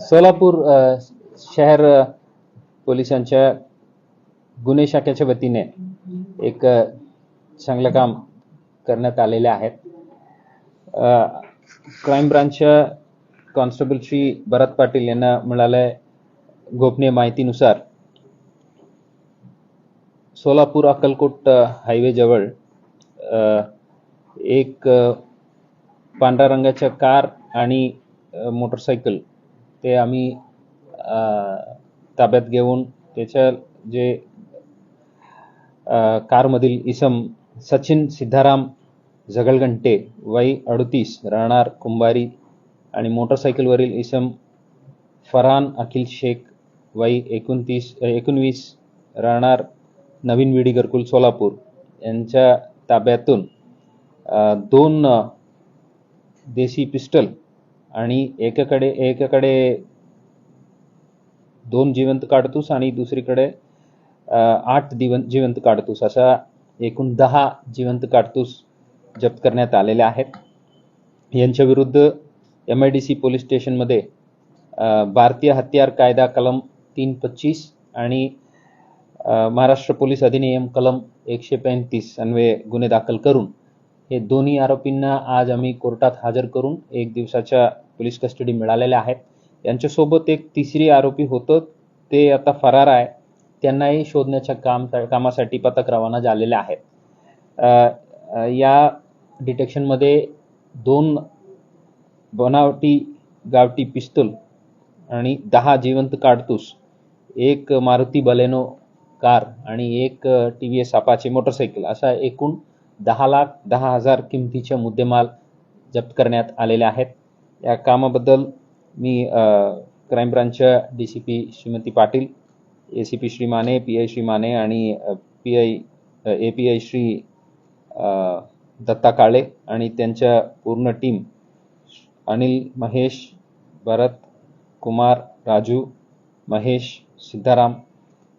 सोलापूर शहर पोलिसांच्या गुन्हे शाखेच्या वतीने एक चांगलं काम करण्यात आलेले आहेत. क्राईम ब्रांचच्या कॉन्स्टेबल श्री भरत पाटील यांना मिळाल्या गोपनीय माहितीनुसार. सोलापूर अक्कलकोट हायवे हायवेजवळ एक पांढऱ्या रंगाच्या कार आणि मोटरसायकल ते आम्ही ताब्यात घेऊन त्याच्या जे कारमधील इसम सचिन सिद्धाराम झगलघंटे वय अडतीस राहणार कुंभारी आणि मोटरसायकलवरील इसम फरहान अखिल शेख वय एकोणतीस एकोणवीस राहणार नवीन विडी घरकुल सोलापूर यांच्या ताब्यातून दोन देशी पिस्टल आणि एकाकडे एकाकडे दोन जिवंत काढतोस आणि दुसरीकडे आठ दिवंत जिवंत काढतोस अशा एकूण दहा जिवंत काढतूस जप्त करण्यात आलेले आहेत. यांच्या विरुद्ध M I D C police स्टेशनमध्ये भारतीय हत्यार कायदा कलम तीन पच्चीस आणि महाराष्ट्र पोलीस अधिनियम कलम एकशे पैंतीस अन्वये गुन्हे दाखल करून हे दोन्ही आरोपींना आज आम्ही कोर्टात हजर करून एक दिवसाच्या पोलीस कस्टडी मिळालेल्या आहेत. यांच्यासोबत एक तिसरी आरोपी होतं ते आता फरार आहे. त्यांनाही शोधण्याच्या काम कामासाठी पथक रवाना झालेले आहेत. या डिटेक्शनमध्ये दोन बनावटी गावठी पिस्तूल आणि दहा जिवंत काडतूस एक मारुती बलेनो कार आणि एक T V S Apache motorcycle असा एकूण दहा लाख दहा हजार किमतीच्या मुद्देमाल जप्त करण्यात आलेले आहेत. या कामाबद्दल मी crime ब्रांचच्या D C P Shrimati Patil A C P Shri Mane P I Shri Mane आणि P I A P I Shri Datta Kale आणि त्यांच्या पूर्ण टीम अनिल महेश भरत कुमार राजू महेश सिद्धाराम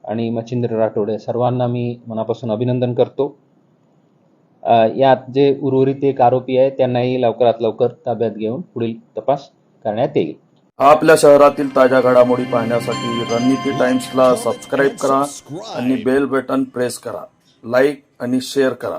आणि मच्छिंद्र राठोड या सर्वांना मी मनापासून अभिनंदन करतो. यात जे उर्वरित एक आरोपी आहे त्यांनाही लवकरात लवकर ताब्यात घेऊन पुढील तपास करण्यात येईल. आपल्या शहरातील ताज्या घडामोडी पाहण्यासाठी रणनीती टाइम्सला सबस्क्राईब करा आणि बेल बटन प्रेस करा. लाईक आणि शेअर करा.